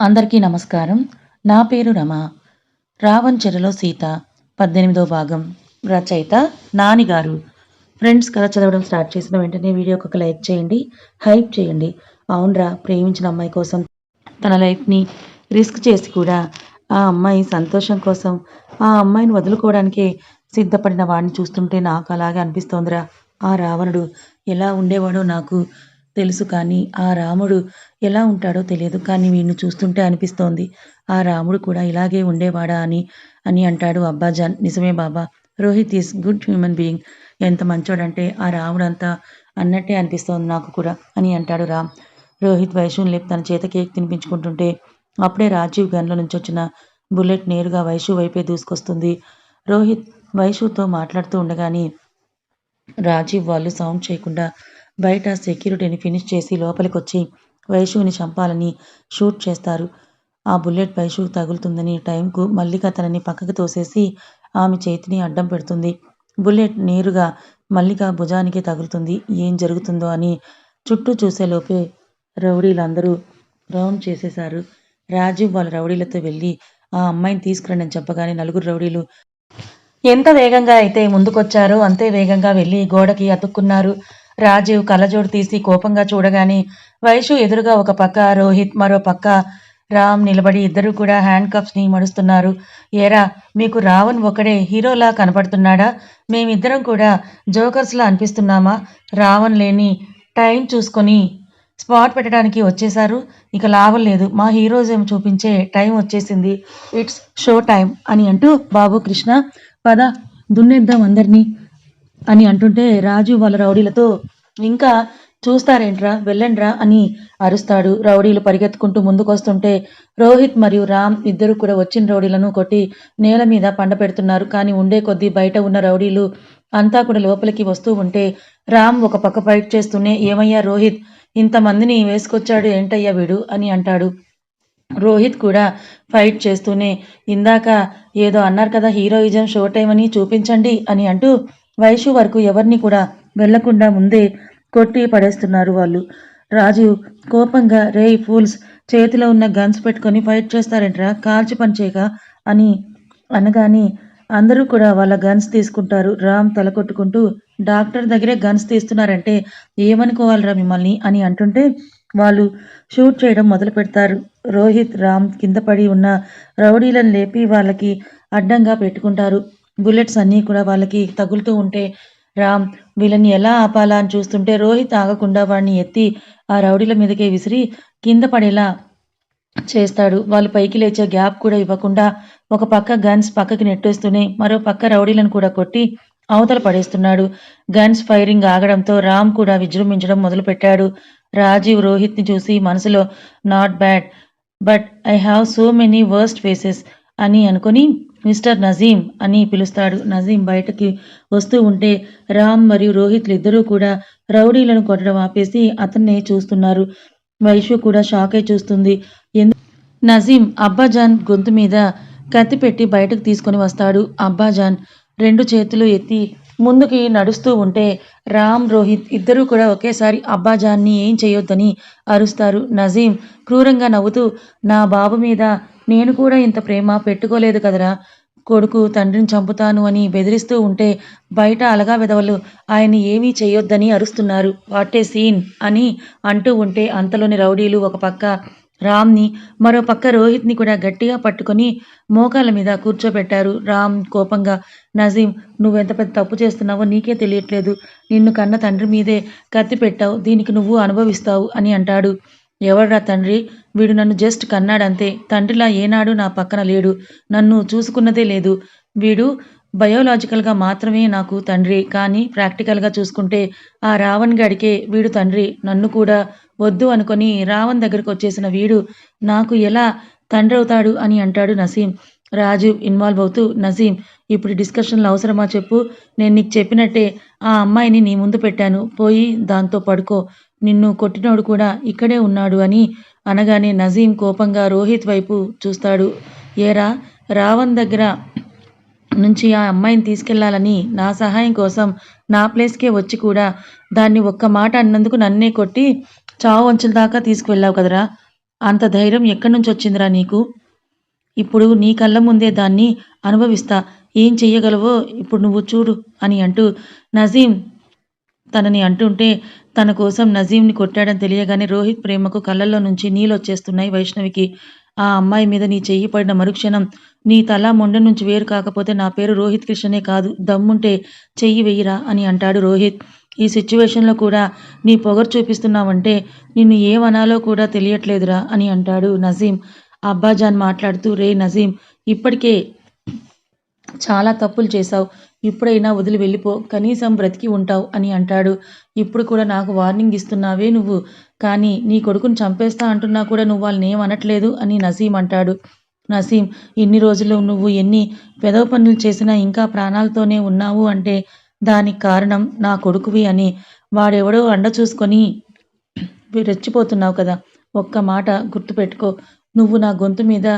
అందరికీ నమస్కారం. నా పేరు రమ. రావణ్ చెరలో సీత పద్దెనిమిదో భాగం. రచయిత నానిగారు ఫ్రెండ్స్ కథ చదవడం స్టార్ట్ చేసిన వెంటనే వీడియోకి ఒక లైక్ చేయండి హైప్ చేయండి. అవునరా ప్రేమించిన అమ్మాయి కోసం తన లైఫ్ని రిస్క్ చేసి కూడా ఆ అమ్మాయి సంతోషం కోసం ఆ అమ్మాయిని వదులుకోవడానికి సిద్ధపడిన వాడిని చూస్తుంటే నాకు అలాగే అనిపిస్తోందిరా. ఆ రావణుడు ఎలా ఉండేవాడో నాకు తెలుసు కానీ ఆ రాముడు ఎలా ఉంటాడో తెలియదు. కానీ వీడిని చూస్తుంటే అనిపిస్తోంది ఆ రాముడు కూడా ఇలాగే ఉండేవాడా అని అని అంటాడు అబ్బాజాన్. నిజమే బాబా Rohit is good human being. ఎంత మంచోడంటే ఆ రాముడు అంతా అన్నట్టే అనిపిస్తోంది నాకు కూడా అని అంటాడు రామ్. రోహిత్ వైషుని లేపు తన చేత కేక్ తినిపించుకుంటుంటే అప్పుడే రాజీవ్ గన్లో నుంచి వచ్చిన బుల్లెట్ నేరుగా వైషు వైపే దూసుకొస్తుంది. రోహిత్ వైషుతో మాట్లాడుతూ ఉండగానే రాజీవ్ వాళ్ళు సౌండ్ చేయకుండా బయట సెక్యూరిటీని ఫినిష్ చేసి లోపలికి వచ్చి వైషుని చంపాలని షూట్ చేస్తారు. ఆ బుల్లెట్ వైషు తగులుతుందని టైంకు మల్లిక తనని పక్కకు తోసేసి ఆమె చేతిని అడ్డం పెడుతుంది. బుల్లెట్ నేరుగా మల్లిక భుజానికి తగులుతుంది. ఏం జరుగుతుందో అని చుట్టూ చూసేలోపే రౌడీలందరూ రౌండ్ చేసేశారు. రాజీవ్ వాళ్ళ రౌడీలతో వెళ్ళి ఆ అమ్మాయిని తీసుకురండి అని చెప్పగానే నలుగురు రౌడీలు ఎంత వేగంగా అయితే ముందుకొచ్చారో అంతే వేగంగా వెళ్ళి గోడకి అతుక్కున్నారు. రాజీవ్ కళ్ళజోడు తీసి కోపంగా చూడగానే వైషు ఎదురుగా ఒక పక్క రోహిత్ మరో పక్క రామ్ నిలబడి ఇద్దరు కూడా హ్యాండ్ కప్స్ని మడుస్తున్నారు. ఏరా మీకు రావణ్ ఒకడే హీరోలా కనపడుతున్నాడా? మేమిద్దరం కూడా జోకర్స్లా అనిపిస్తున్నామా? రావణ్ లేని టైం చూసుకొని స్పాట్ పెట్టడానికి వచ్చేశారు. ఇక లాభం లేదు. మా హీరోజం చూపించే టైం వచ్చేసింది. ఇట్స్ షో టైం అని అంటూ బాబు కృష్ణ పద దున్నేద్దాం అందరినీ. అని అంటుంటే రాజు వాళ్ళ రౌడీలతో ఇంకా చూస్తారేంట్రా వెళ్ళండ్రా అని అరుస్తాడు. రౌడీలు పరిగెత్తుకుంటూ ముందుకొస్తుంటే రోహిత్ మరియు రామ్ ఇద్దరు కూడా వచ్చిన రౌడీలను కొట్టి నేల మీద పండ పెడుతున్నారు. కానీ ఉండే కొద్దీ బయట ఉన్న రౌడీలు అంతా కూడా లోపలికి వస్తూ ఉంటే రామ్ ఒక పక్క ఫైట్ చేస్తూనే ఏమయ్యా రోహిత్ ఇంతమందిని వేసుకొచ్చాడు ఏంటయ్యా వీడు అని అంటాడు. రోహిత్ కూడా ఫైట్ చేస్తూనే ఇందాక ఏదో అన్నారు కదా హీరోయిజం షో టైం అని చూపించండి అని అంటూ వైషు వరకు ఎవరిని కూడా వెళ్ళకుండా ముందే కొట్టి పడేస్తున్నారు వాళ్ళు. రాజు కోపంగా రే ఫూల్స్ చేతిలో ఉన్న గన్స్ పెట్టుకొని ఫైట్ చేస్తారంటరా? కాల్చి పనిచేయక అని అనగానే అందరూ కూడా వాళ్ళ గన్స్ తీసుకుంటారు. రామ్ తల కొట్టుకుంటూ డాక్టర్ దగ్గరే గన్స్ తీస్తున్నారంటే ఏమనుకోవాలిరా మిమ్మల్ని? అని అంటుంటే వాళ్ళు షూట్ చేయడం మొదలు పెడతారు. రోహిత్ రామ్ కింద పడి ఉన్న రౌడీలను లేపి వాళ్ళకి అడ్డంగా పెట్టుకుంటారు. బుల్లెట్స్ అన్నీ కూడా వాళ్ళకి తగులుతూ ఉంటే రామ్ వీళ్ళని ఎలా ఆపాలా అని చూస్తుంటే రోహిత్ ఆగకుండా వాడిని ఎత్తి ఆ రౌడీల మీదకే విసిరి కింద పడేలా చేస్తాడు. వాళ్ళు పైకి లేచే గ్యాప్ కూడా ఇవ్వకుండా ఒక పక్క గన్స్ పక్కకి నెట్టేస్తూనే మరో పక్క రౌడీలను కూడా కొట్టి అవతల పడేస్తున్నాడు. గన్స్ ఫైరింగ్ ఆగడంతో రామ్ కూడా విజృంభించడం మొదలుపెట్టాడు. రాజీవ్ రోహిత్ని చూసి మనసులో not bad but I have so many worst faces అని అనుకుని మిస్టర్ నజీం అని పిలుస్తాడు. నజీం బయటకి వస్తూ ఉంటే రామ్ మరియు రోహిత్లు ఇద్దరూ కూడా రౌడీలను కొట్టడం ఆపేసి అతన్నే చూస్తున్నారు. వైశ్వ కూడా షాక్ అయి చూస్తుంది నజీం అబ్బాజాన్ గొంతు మీద కత్తి పెట్టి బయటకు తీసుకొని వస్తాడు. అబ్బాజాన్ రెండు చేతులు ఎత్తి ముందుకి నడుస్తూ ఉంటే రామ్ రోహిత్ ఇద్దరూ కూడా ఒకేసారి అబ్బాజాన్ని ఏం చేయొద్దని అరుస్తారు. నజీం క్రూరంగా నవ్వుతూ నా బాబు మీద నేను కూడా ఇంత ప్రేమ పెట్టుకోలేదు కదరా. కొడుకు తండ్రిని చంపుతాను అని బెదిరిస్తూ ఉంటే బయట అలగా విధవలు ఆయన ఏమీ చేయొద్దని అరుస్తున్నారు. వాటే సీన్ అని అంటూ ఉంటే అంతలోని రౌడీలు ఒక పక్క రామ్ని మరో పక్క రోహిత్ని కూడా గట్టిగా పట్టుకొని మోకాల మీద కూర్చోబెట్టారు. రామ్ కోపంగా నజీం నువ్వెంత పెద్ద తప్పు చేస్తున్నావో నీకే తెలియట్లేదు. నిన్ను కన్న తండ్రి మీదే కత్తి పెట్టావు. దీనికి నువ్వు అనుభవిస్తావు అని అంటాడు. ఎవడ్రా తండ్రి? వీడు నన్ను జస్ట్ కన్నాడంతే. తండ్రిలా ఏనాడు నా పక్కన లేడు. నన్ను చూసుకున్నదే లేదు. వీడు బయోలాజికల్గా మాత్రమే నాకు తండ్రి. కానీ ప్రాక్టికల్గా చూసుకుంటే ఆ రావణ్ గడికే వీడు తండ్రి. నన్ను కూడా వద్దు అనుకొని రావణ్ దగ్గరకు వచ్చేసిన వీడు నాకు ఎలా తండ్రి అవుతాడు అని అంటాడు నసీం. రాజు ఇన్వాల్వ్ అవుతూ నసీం ఇప్పుడు డిస్కషన్లు అవసరమా చెప్పు. నేను నీకు చెప్పినట్టే ఆ అమ్మాయిని నీ ముందు పెట్టాను. పోయి దాంతో పడుకో. నిన్ను కొట్టినోడు కూడా ఇక్కడే ఉన్నాడు అని అనగానే నజీం కోపంగా రోహిత్ వైపు చూస్తాడు. ఏరా రావణ్ దగ్గర నుంచి ఆ అమ్మాయిని తీసుకెళ్ళాలని నా సహాయం కోసం నా ప్లేస్కే వచ్చి కూడా దాన్ని ఒక్క మాట అన్నందుకు నన్నే కొట్టి చావు వంచుల దాకా తీసుకువెళ్ళావు కదరా. అంత ధైర్యం ఎక్కడి నుంచి వచ్చిందిరా నీకు? ఇప్పుడు నీ కళ్ళ ముందే దాన్ని అనుభవిస్తా. ఏం చెయ్యగలవో ఇప్పుడు నువ్వు చూడు అని అంటూ నజీం తనని అంటుంటే తన కోసం నజీంని కొట్టాడని తెలియగానే రోహిత్ ప్రేమకు కళ్ళల్లో నుంచి నీళ్ళొచ్చేస్తున్నాయి వైష్ణవికి. ఆ అమ్మాయి మీద నీ చెయ్యి పడిన మరుక్షణం నీ తల మొండె నుంచి వేరు కాకపోతే నా పేరు రోహిత్ కృష్ణనే కాదు. దమ్ముంటే చెయ్యి వెయ్యిరా అని అంటాడు రోహిత్. ఈ సిచ్యువేషన్లో కూడా నీ పొగరు చూపిస్తున్నావంటే నిన్ను ఏమనాలో కూడా తెలియట్లేదురా అని అంటాడు నజీం. అబ్బాజాన్ మాట్లాడుతూ రే నజీం ఇప్పటికే చాలా తప్పులు చేశావు. ఇప్పుడైనా వదిలి వెళ్ళిపో. కనీసం బ్రతికి ఉంటావు అని అంటాడు. ఇప్పుడు కూడా నాకు వార్నింగ్ ఇస్తున్నావే నువ్వు. కానీ నీ కొడుకుని చంపేస్తా అంటున్నా కూడా నువ్వు వాళ్ళని ఏమనట్లేదు అని నసీం అంటాడు. నసీం ఇన్ని రోజులు నువ్వు ఎన్ని పెదవ పనులు చేసినా ఇంకా ప్రాణాలతోనే ఉన్నావు అంటే దానికి కారణం నా కొడుకువి అని వాడెవడో అండ చూసుకొని రెచ్చిపోతున్నావు కదా. ఒక్క మాట గుర్తుపెట్టుకో. నువ్వు నా గొంతు మీద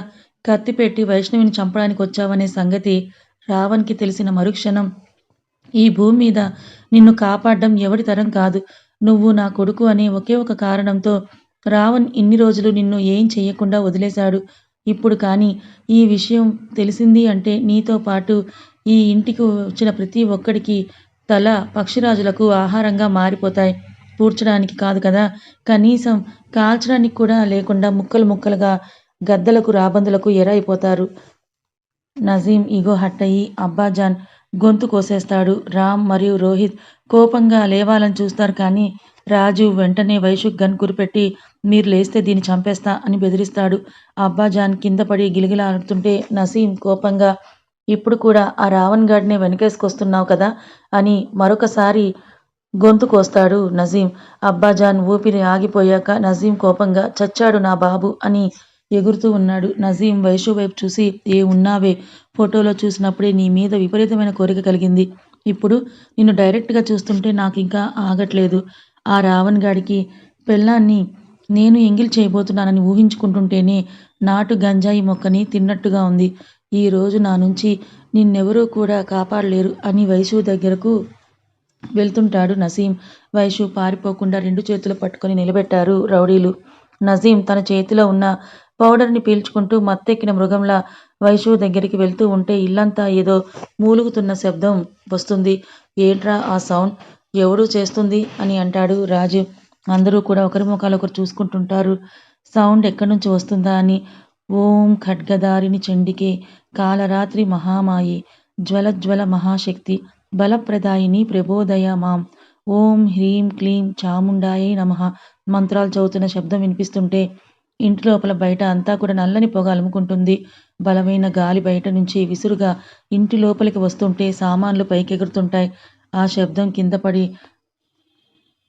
కత్తి పెట్టి వైష్ణవిని చంపడానికి వచ్చావనే సంగతి రావణ్కి తెలిసిన మరుక్షణం. ఈ భూమి మీద నిన్ను కాపాడడం ఎవడి తరం కాదు. నువ్వు నా కొడుకు అనే ఒకే ఒక కారణంతో రావణ్ ఇన్ని రోజులు నిన్ను ఏం చేయకుండా వదిలేశాడు. ఇప్పుడు కానీ ఈ విషయం తెలిసింది అంటే నీతో పాటు ఈ ఇంటికి వచ్చిన ప్రతి ఒక్కడికి తల పక్షిరాజులకు ఆహారంగా మారిపోతాయి. పూడ్చడానికి కాదు కదా? కనీసం కాల్చడానికి కూడా లేకుండా ముక్కలు ముక్కలుగా గద్దలకు రాబందులకు ఎరైపోతారు. నజీం ఇగో హట్టయి అబ్బాజాన్ గొంతు కోసేస్తాడు. రామ్ మరియు రోహిత్ కోపంగా లేవాలని చూస్తారు కానీ రాజు వెంటనే వైశుక్ గన్ కురిపెట్టి మీరు లేస్తే దీన్ని చంపేస్తా అని బెదిరిస్తాడు. అబ్బాజాన్ కింద పడి గిలిగిలాడుతుంటే నసీం కోపంగా ఇప్పుడు కూడా ఆ రావణ్ గాడిని వెనకేసుకొస్తున్నావు కదా అని మరొకసారి గొంతు కోస్తాడు నజీం. అబ్బాజాన్ ఊపిరి ఆగిపోయాక నజీం కోపంగా చచ్చాడు నా బాబు అని ఎగురుతూ ఉన్నాడు. నజీం వైషు వైపు చూసి ఏ ఉన్నావే? ఫోటోలో చూసినప్పుడే నీ మీద విపరీతమైన కోరిక కలిగింది. ఇప్పుడు నిన్ను డైరెక్ట్గా చూస్తుంటే నాకు ఇంకా ఆగట్లేదు. ఆ రావణ్ గాడికి పెళ్ళాన్ని నేను ఎంగిల్ చేయబోతున్నానని ఊహించుకుంటుంటేనే నాటు గంజాయి మొక్కని తిన్నట్టుగా ఉంది. ఈ రోజు నా నుంచి నిన్నెవరూ కూడా కాపాడలేరు అని వైశు దగ్గరకు వెళ్తుంటాడు నసీం. వైషు పారిపోకుండా రెండు చేతులు పట్టుకొని నిలబెట్టారు రౌడీలు. నజీం తన చేతిలో ఉన్న పౌడర్ని పీల్చుకుంటూ మత్తెక్కిన మృగంలా వైశు దగ్గరికి వెళ్తూ ఉంటే ఇల్లంతా ఏదో మూలుగుతున్న శబ్దం వస్తుంది. ఏంట్రా ఆ సౌండ్? ఎవడు చేస్తుంది? అని అంటాడు రాజు. అందరూ కూడా ఒకరి ముఖాలు ఒకరు చూసుకుంటుంటారు. సౌండ్ ఎక్కడి నుంచి వస్తుందా అని ఓం ఖడ్గదారిని చెండికే కాలరాత్రి మహామాయి జ్వలజ్వల మహాశక్తి బలప్రదాయిని ప్రబోదయ మాం ఓం హ్రీం క్లీం చాముండాయి నమ. మంత్రాలు చదువుతున్న శబ్దం వినిపిస్తుంటే ఇంటి లోపల బయట అంతా కూడా నల్లని పొగ అలుముకుంటుంది. బలమైన గాలి బయట నుంచి విసురుగా ఇంటి లోపలికి వస్తుంటే సామాన్లు పైకెగురుతుంటాయి. ఆ శబ్దం కింద పడి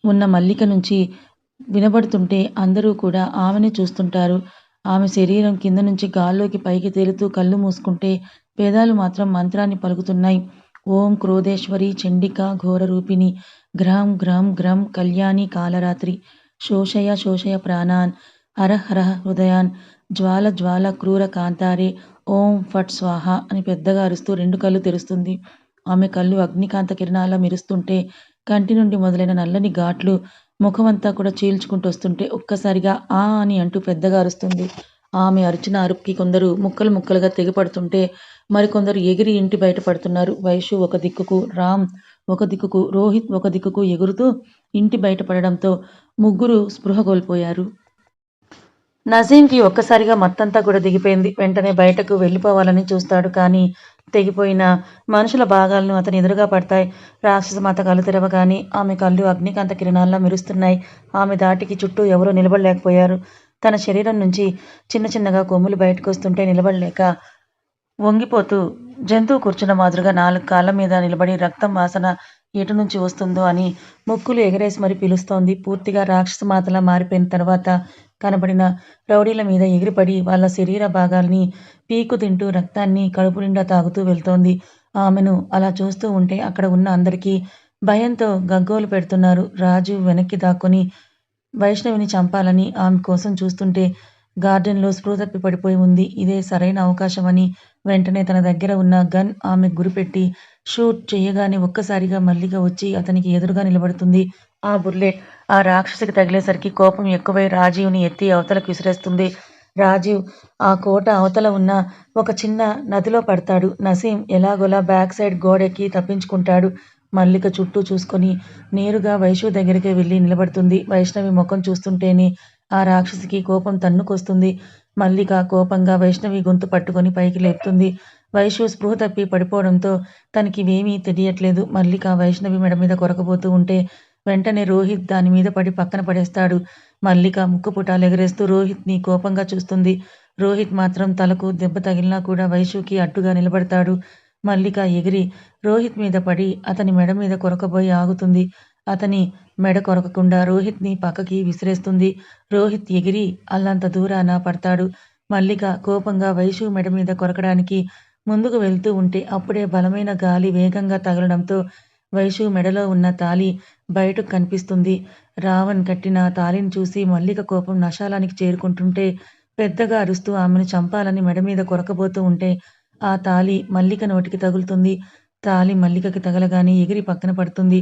ఉన్న మల్లిక నుంచి వినబడుతుంటే అందరూ కూడా ఆమెని చూస్తుంటారు. ఆమె శరీరం కింద నుంచి గాల్లోకి పైకి తేలుతూ కళ్ళు మూసుకుంటే పేదాలు మాత్రం మంత్రాన్ని పలుకుతున్నాయి. ఓం క్రోధేశ్వరి చండిక ఘోర రూపిణి. గ్రహం గ్రహం గ్రహం కళ్యాణి కాలరాత్రి. శోషయ శోషయ ప్రాణాన్. హరహర హృదయాన్. జ్వాల జ్వాల క్రూర కాంతారే. ఓం ఫట్ స్వాహ అని పెద్దగా అరుస్తూ రెండు కళ్ళు తెరుస్తుంది. ఆమె కళ్ళు అగ్నికాంత కిరణాల మెరుస్తుంటే కంటి నుండి మొదలైన నల్లని ఘాట్లు ముఖమంతా కూడా చీల్చుకుంటూ వస్తుంటే ఒక్కసారిగా ఆ అని అంటూ పెద్దగా అరుస్తుంది. ఆమె అరిచిన అరుపుకి కొందరు ముక్కలు ముక్కలుగా తెగిపడుతుంటే మరికొందరు ఎగిరి ఇంటి బయట పడుతున్నారు. వైషు ఒక దిక్కుకు రామ్ ఒక దిక్కుకు రోహిత్ ఒక దిక్కుకు ఎగురుతూ ఇంటి బయట పడడంతో ముగ్గురు స్పృహ కోల్పోయారు. నజీంకి ఒక్కసారిగా మత్తంతా కూడా దిగిపోయింది. వెంటనే బయటకు వెళ్ళిపోవాలని చూస్తాడు. కానీ తెగిపోయిన మనుషుల భాగాలను అతని ఎదురుగా పడతాయి. రాక్షస మాత కళ్ళు తెరవగానే ఆమె కళ్ళు అగ్నికాంత కిరణాల్లో మెరుస్తున్నాయి. ఆమె దాటికి చుట్టూ ఎవరూ నిలబడలేకపోయారు. తన శరీరం నుంచి చిన్న చిన్నగా కొమ్ములు బయటకు వస్తుంటే నిలబడలేక వంగిపోతూ జంతువు కూర్చున్న మాదిరిగా నాలుగు కాళ్ళ మీద నిలబడి రక్తం వాసన ఎటు నుంచి వస్తుందో అని ముక్కులు ఎగరేసి మరి పిలుస్తోంది. పూర్తిగా రాక్షస మాతలా మారిపోయిన తర్వాత కనబడిన రౌడీల మీద ఎగిరిపడి వాళ్ళ శరీర భాగాల్ని పీకు తింటూ రక్తాన్ని కడుపు నిండా తాగుతూ వెళ్తోంది. ఆమెను అలా చూస్తూ ఉంటే అక్కడ ఉన్న అందరికీ భయంతో గగ్గోలు పెడుతున్నారు. రాజు వెనక్కి దాక్కుని వైష్ణవిని చంపాలని ఆమె కోసం చూస్తుంటే గార్డెన్లో స్పృహతప్పి పడిపోయి ఉంది. ఇదే సరైన అవకాశం అని వెంటనే తన దగ్గర ఉన్న గన్ ఆమె గురిపెట్టి షూట్ చేయగానే ఒక్కసారిగా మల్లిక వచ్చి అతనికి ఎదురుగా నిలబడుతుంది. ఆ బుల్లెట్ ఆ రాక్షసికి తగిలేసరికి కోపం ఎక్కువై రాజీవ్ని ఎత్తి అవతలకు విసిరేస్తుంది. రాజీవ్ ఆ కోట అవతల ఉన్న ఒక చిన్న నదిలో పడతాడు. నసీం ఎలాగోలా బ్యాక్ సైడ్ గోడెక్కి తప్పించుకుంటాడు. మల్లిక చుట్టూ చూసుకొని నేరుగా వైష్ణవి దగ్గరికి వెళ్ళి నిలబడుతుంది. వైష్ణవి ముఖం చూస్తుంటేనే ఆ రాక్షసికి కోపం తన్నుకొస్తుంది. మల్లిక కోపంగా వైష్ణవి గొంతు పట్టుకొని పైకి లేపుతుంది. వైష్ణవి స్పృహ తప్పి పడిపోవడంతో తనకివేమీ తెలియట్లేదు. మల్లిక వైష్ణవి మెడ మీద కొరకబోతూ ఉంటే వెంటనే రోహిత్ దాని మీద పడి పక్కన పడేస్తాడు. మల్లిక ముక్కుపుటాలు ఎగరేస్తూ రోహిత్ని కోపంగా చూస్తుంది. రోహిత్ మాత్రం తలకు దెబ్బ తగిలినా కూడా వైషుకి అడ్డుగా నిలబడతాడు. మల్లిక ఎగిరి రోహిత్ మీద పడి అతని మెడ మీద కొరకబోయి ఆగుతుంది. అతని మెడ కొరకకుండా రోహిత్ని పక్కకి విసిరేస్తుంది. రోహిత్ ఎగిరి అల్లంత దూరాన పడతాడు. మల్లిక కోపంగా వైషు మెడ మీద కొరకడానికి ముందుకు వెళ్తూ ఉంటే అప్పుడే బలమైన గాలి వేగంగా తగలడంతో వైషు మెడలో ఉన్న తాలి బయటకు కనిపిస్తుంది. రావణ్ కట్టిన తాలిని చూసి మల్లిక కోపం నశాలానికి చేరుకుంటుంటే పెద్దగా అరుస్తూ ఆమెను చంపాలని మెడ మీద కొరకబోతూ ఉంటే ఆ తాలి మల్లిక నోటికి తగులుతుంది. తాలి మల్లికకి తగలగానే ఎగిరి పక్కన పడుతుంది.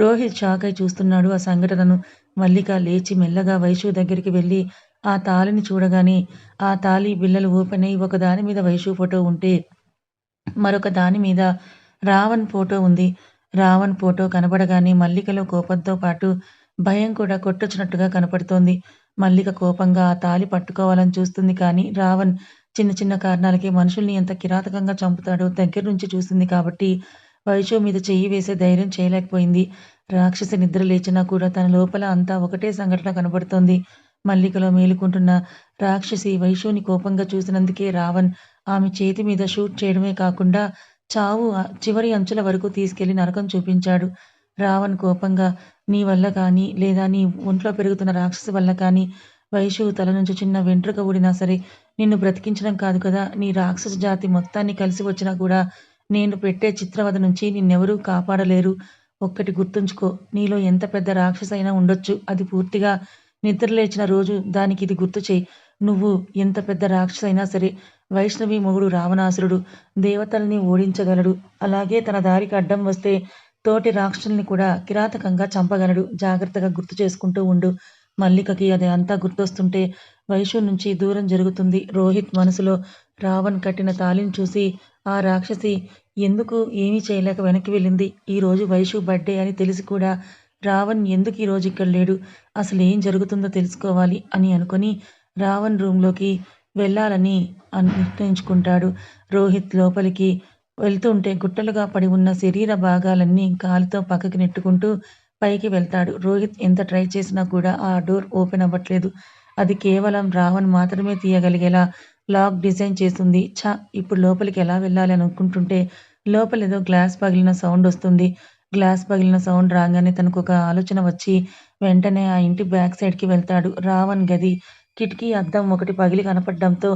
రోహిత్ షాక్ అయి చూస్తున్నాడు. ఆ సంఘటనను మల్లిక లేచి మెల్లగా వైషు దగ్గరికి వెళ్ళి ఆ తాళిని చూడగానే ఆ తాళి బిల్లలు ఓపెన్ అయి ఒక దాని మీద వైషు ఫోటో ఉంటే మరొక దాని మీద రావణ్ ఫోటో ఉంది. రావణ్ ఫోటో కనబడగానే మల్లికలో కోపంతో పాటు భయం కూడా కొట్టొచ్చినట్టుగా కనపడుతోంది. మల్లిక కోపంగా ఆ తాలి పట్టుకోవాలని చూస్తుంది కానీ రావణ్ చిన్న చిన్న కారణాలకి మనుషుల్ని ఎంత కిరాతకంగా చంపుతాడో దగ్గర నుంచి చూస్తుంది కాబట్టి వైషు మీద చెయ్యి వేసే ధైర్యం చేయలేకపోయింది. రాక్షసి నిద్ర లేచినా కూడా తన లోపల అంతా ఒకటే సంఘటన కనబడుతోంది. మల్లికలో మేలుకుంటున్న రాక్షసి వైషుని కోపంగా చూసినందుకే రావణ్ ఆమె చేతి మీద షూట్ చేయడమే కాకుండా చావు చివరి అంచుల వరకు తీసుకెళ్ళి నరకం చూపించాడు. రావణ్ కోపంగా నీ వల్ల కానీ లేదా నీ ఒంట్లో పెరుగుతున్న రాక్షసి వల్ల కానీ వైషు తల నుంచి చిన్న వెంట్రుక ఊడినా సరే నిన్ను బ్రతికించడం కాదు కదా. నీ రాక్షస జాతి మొత్తాన్ని కలిసి వచ్చినా కూడా నేను పెట్టే చిత్రవద నుంచి నిన్నెవరూ కాపాడలేరు. ఒక్కటి గుర్తుంచుకో నీలో ఎంత పెద్ద రాక్షసైనా ఉండొచ్చు. అది పూర్తిగా నిద్రలేచిన రోజు. దానికి ఇది గుర్తు చేయి. నువ్వు ఎంత పెద్ద రాక్షసైనా సరే వైష్ణవి మొగుడు రావణాసురుడు దేవతల్ని ఓడించగలడు. అలాగే తన దారికి అడ్డం వస్తే తోటి రాక్షసుల్ని కూడా కిరాతకంగా చంపగలడు. జాగ్రత్తగా గుర్తు చేసుకుంటూ ఉండు. మల్లికకి అది అంతా గుర్తొస్తుంటే వైషు నుంచి దూరం జరుగుతుంది. రోహిత్ మనసులో రావణ్ కట్టిన తాలిని చూసి ఆ రాక్షసి ఎందుకు ఏమీ చేయలేక వెనక్కి వెళ్ళింది? ఈరోజు వైషు బర్త్డే అని తెలిసి కూడా రావణ్ ఎందుకు ఈరోజు ఇక్కడ లేడు? అసలు ఏం జరుగుతుందో తెలుసుకోవాలి అని అనుకుని రావణ్ రూమ్లోకి వెళ్ళాలని నిర్ణయించుకుంటాడు. రోహిత్ లోపలికి వెళ్తుంటే గుట్టలుగా పడి ఉన్న శరీర భాగాలన్నీ కాలితో పక్కకి నెట్టుకుంటూ పైకి వెళ్తాడు. రోహిత్ ఎంత ట్రై చేసినా కూడా ఆ డోర్ ఓపెన్ అవ్వట్లేదు. అది కేవలం రావణ్ మాత్రమే తీయగలిగేలా లాక్ డిజైన్ చేస్తుంది. ఛ ఇప్పుడు లోపలికి ఎలా వెళ్ళాలి అని అనుకుంటుంటే లోపల ఏదో గ్లాస్ పగిలిన సౌండ్ వస్తుంది. గ్లాస్ పగిలిన సౌండ్ రాగానే తనకు ఒక ఆలోచన వచ్చి వెంటనే ఆ ఇంటి బ్యాక్ సైడ్కి వెళ్తాడు. రావణ్ గది. కిటికీ అద్దం ఒకటి పగిలి కనపడడంతో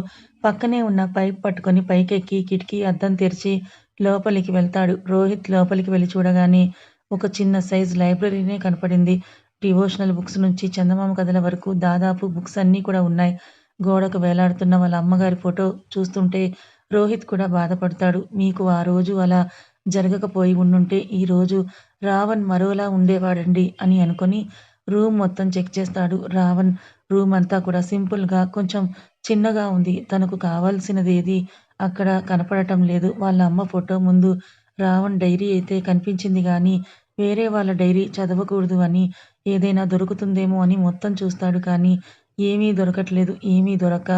పక్కనే ఉన్న పైప్ పట్టుకొని పైకెక్కి కిటికీ అద్దం తెరిచి లోపలికి వెళ్తాడు. రోహిత్ లోపలికి వెళ్ళి చూడగానే ఒక చిన్న సైజ్ లైబ్రరీనే కనపడింది. డివోషనల్ బుక్స్ నుంచి చందమామ కథల వరకు దాదాపు బుక్స్ అన్నీ కూడా ఉన్నాయి. గోడకు వేలాడుతున్న వాళ్ళ అమ్మగారి ఫోటో చూస్తుంటే రోహిత్ కూడా బాధపడతాడు. మీకు ఆ రోజు అలా జరగకపోయి ఉండుంటే ఈరోజు రావణ్ మరోలా ఉండేవాడండి అని అనుకొని రూమ్ మొత్తం చెక్ చేస్తాడు. రావణ్ రూమ్ అంతా కూడా సింపుల్గా కొంచెం చిన్నగా ఉంది. తనకు కావాల్సినది ఏది అక్కడ కనపడటం లేదు. వాళ్ళ అమ్మ ఫోటో ముందు రావణ్ డైరీ అయితే కనిపించింది కానీ వేరే వాళ్ళ డైరీ చదవకూడదు అని ఏదైనా దొరుకుతుందేమో అని మొత్తం చూస్తాడు. కానీ ఏమీ దొరకట్లేదు ఏమీ దొరక్క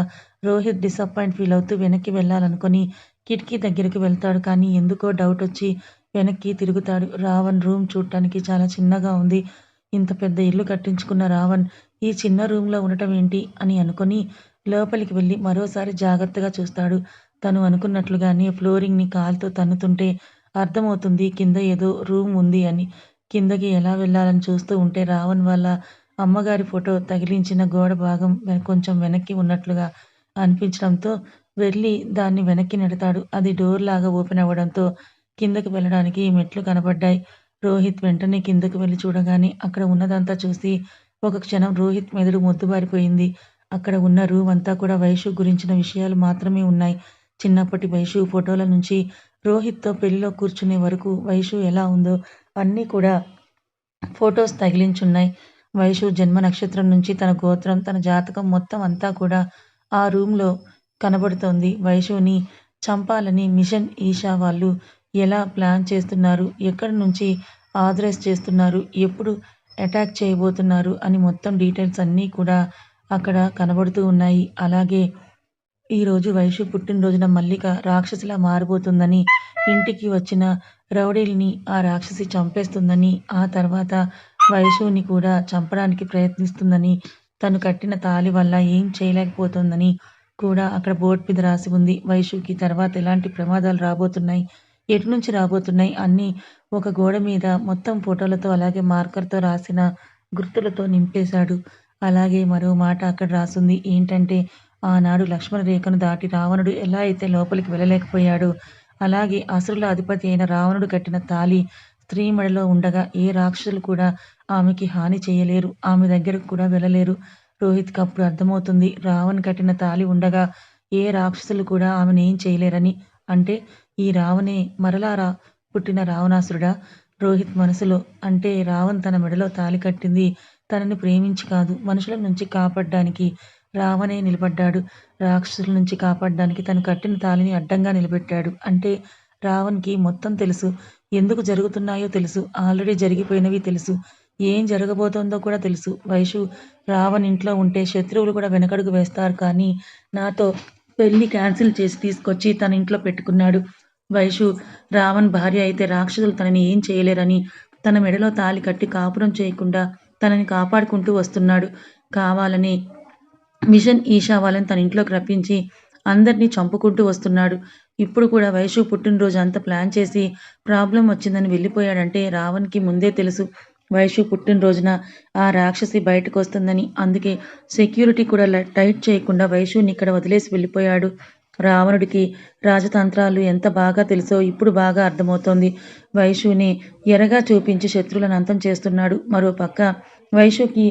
రోహిత్ డిసప్పాయింట్ ఫీల్ అవుతూ వెనక్కి వెళ్ళాలనుకొని కిటికీ దగ్గరికి వెళ్తాడు. కానీ ఎందుకో డౌట్ వచ్చి వెనక్కి తిరుగుతాడు. రావణ్ రూమ్ చూడటానికి చాలా చిన్నగా ఉంది. ఇంత పెద్ద ఇల్లు కట్టించుకున్న రావణ్ ఈ చిన్న రూమ్లో ఉండటం ఏంటి అని అనుకొని లోపలికి వెళ్ళి మరోసారి జాగ్రత్తగా చూస్తాడు. తను అనుకున్నట్లుగానే ఫ్లోరింగ్ని కాలుతో తన్నుతుంటే అర్థమవుతుంది కింద ఏదో రూమ్ ఉంది అని. కిందకి ఎలా వెళ్ళాలని చూస్తూ ఉంటే రావణ్ వాళ్ళ అమ్మగారి ఫోటో తగిలించిన గోడ భాగం కొంచెం వెనక్కి ఉన్నట్లుగా అనిపించడంతో వెళ్ళి దాన్ని వెనక్కి నెడతాడు. అది డోర్ లాగా ఓపెన్ అవ్వడంతో కిందకు వెళ్ళడానికి మెట్లు కనబడ్డాయి. రోహిత్ వెంటనే కిందకు వెళ్ళి చూడగానే అక్కడ ఉన్నదంతా చూసి ఒక క్షణం రోహిత్ మెదడు మొద్దుబారిపోయింది. అక్కడ ఉన్న రూమ్ అంతా కూడా వైషు గురించిన విషయాలు మాత్రమే ఉన్నాయి. చిన్నప్పటి వైషు ఫోటోల నుంచి రోహిత్తో పెళ్ళిలో కూర్చునే వరకు వైషు ఎలా ఉందో అన్నీ కూడా ఫొటోస్ తగిలించున్నాయి. వైషు జన్మ నక్షత్రం నుంచి తన గోత్రం తన జాతకం మొత్తం అంతా కూడా ఆ రూమ్లో కనబడుతోంది. వైషుని చంపాలని మిషన్ ఈషా వాళ్ళు ఎలా ప్లాన్ చేస్తున్నారు? ఎక్కడి నుంచి ఆథరైజ్ చేస్తున్నారు? ఎప్పుడు అటాక్ చేయబోతున్నారు? అని మొత్తం డీటెయిల్స్ అన్నీ కూడా అక్కడ కనబడుతూ ఉన్నాయి. అలాగే ఈరోజు వైషు పుట్టినరోజున మల్లిక రాక్షసిలా మారిపోతుందని ఇంటికి వచ్చిన రౌడీల్ని ఆ రాక్షసి చంపేస్తుందని ఆ తర్వాత వైషుని కూడా చంపడానికి ప్రయత్నిస్తుందని తను కట్టిన తాళి వల్ల ఏం చేయలేకపోతుందని కూడా అక్కడ బోర్డు మీద రాసి ఉంది. వైశుకి తర్వాత ఎలాంటి ప్రమాదాలు రాబోతున్నాయి ఎటు నుంచి రాబోతున్నాయి అన్నీ ఒక గోడ మీద మొత్తం ఫోటోలతో అలాగే మార్కర్తో రాసిన గుర్తులతో నింపేశాడు. అలాగే మరో మాట అక్కడ రాసుంది. ఏంటంటే ఆనాడు లక్ష్మణ రేఖను దాటి రావణుడు ఎలా అయితే లోపలికి వెళ్ళలేకపోయాడు అలాగే అసురుల అధిపతి అయిన రావణుడు కట్టిన తాలి స్త్రీ మెడలో ఉండగా ఏ రాక్షసులు కూడా ఆమెకి హాని చేయలేరు. ఆమె దగ్గరకు కూడా వెళ్ళలేరు. రోహిత్కి అప్పుడు అర్థమవుతుంది. రావణ్ కట్టిన తాలి ఉండగా ఏ రాక్షసులు కూడా ఆమెను ఏం చేయలేరని. అంటే ఈ రావణే మరలారా? పుట్టిన రావణాసురుడా? రోహిత్ మనసులో అంటే రావణ్ తన మెడలో తాలి కట్టింది తనని ప్రేమించి కాదు మనుషుల నుంచి కాపాడడానికి రావణే నిలబడ్డాడు. రాక్షసుల నుంచి కాపాడడానికి తను కట్టిన తాలిని అడ్డంగా నిలబెట్టాడు. అంటే రావణ్కి మొత్తం తెలుసు. ఎందుకు జరుగుతున్నాయో తెలుసు. ఆల్రెడీ జరిగిపోయినవి తెలుసు. ఏం జరగబోతోందో కూడా తెలుసు. వైషు రావణ్ ఇంట్లో ఉంటే శత్రువులు కూడా వెనకడుగు వేస్తారు కానీ నాతో పెళ్ళి క్యాన్సిల్ చేసి తీసుకొచ్చి తన ఇంట్లో పెట్టుకున్నాడు. వైషు రావణ్ భార్య అయితే రాక్షసులు తనని ఏం చేయలేరని తన మెడలో తాలి కట్టి కాపురం చేయకుండా తనని కాపాడుకుంటూ వస్తున్నాడు. కావాలని మిషన్ ఈషా వాళ్ళని తన ఇంట్లోకి రప్పించి అందరినీ చంపుకుంటూ వస్తున్నాడు. ఇప్పుడు కూడా వైషు పుట్టినరోజు అంతా ప్లాన్ చేసి ప్రాబ్లం వచ్చిందని వెళ్ళిపోయాడంటే రావణ్కి ముందే తెలుసు. వైషు పుట్టినరోజున ఆ రాక్షసి బయటకు వస్తుందని అందుకే సెక్యూరిటీ కూడా టైట్ చేయకుండా వైషుని ఇక్కడ వదిలేసి వెళ్ళిపోయాడు. రావణుడికి రాజతంత్రాలు ఎంత బాగా తెలుసో ఇప్పుడు బాగా అర్థమవుతోంది. వైషుని ఎరగా చూపించి శత్రువులను అంతం చేస్తున్నాడు. మరో పక్క వైషుకి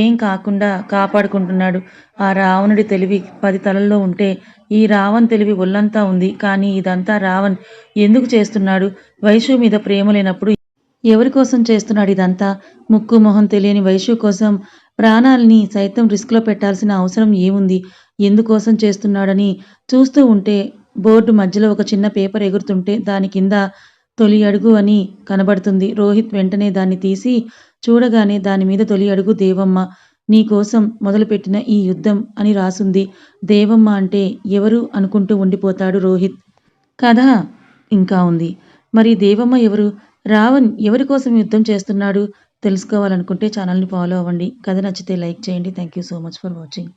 ఏం కాకుండా కాపాడుకుంటున్నాడు. ఆ రావణుడి తెలివి పది తలల్లో ఉంటే ఈ రావణ్ తెలివి ఒళ్ళంతా ఉంది. కానీ ఇదంతా రావణ్ ఎందుకు చేస్తున్నాడు? వైషు మీద ప్రేమ లేనప్పుడు ఎవరి కోసం చేస్తున్నాడు ఇదంతా? ముక్కు మొహం తెలియని వైశ్యు కోసం ప్రాణాలని సైతం రిస్క్లో పెట్టాల్సిన అవసరం ఏముంది? ఎందుకోసం చేస్తున్నాడని చూస్తూ ఉంటే బోర్డు మధ్యలో ఒక చిన్న పేపర్ ఎగురుతుంటే దాని కింద తొలి అడుగు అని కనబడుతుంది. రోహిత్ వెంటనే దాన్ని తీసి చూడగానే దాని మీద తొలి అడుగు దేవమ్మ. నీకోసం మొదలుపెట్టిన ఈ యుద్ధం అని రాసుంది. దేవమ్మ అంటే ఎవరు అనుకుంటూ ఉండిపోతాడు రోహిత్. కథ ఇంకా ఉంది. మరి దేవమ్మ ఎవరు? రావణ్ ఎవరి కోసం యుద్ధం చేస్తున్నాడు తెలుసుకోవాలనుకుంటే ఛానల్ని ఫాలో అవ్వండి. కథ నచ్చితే లైక్ చేయండి. Thank you so much for watching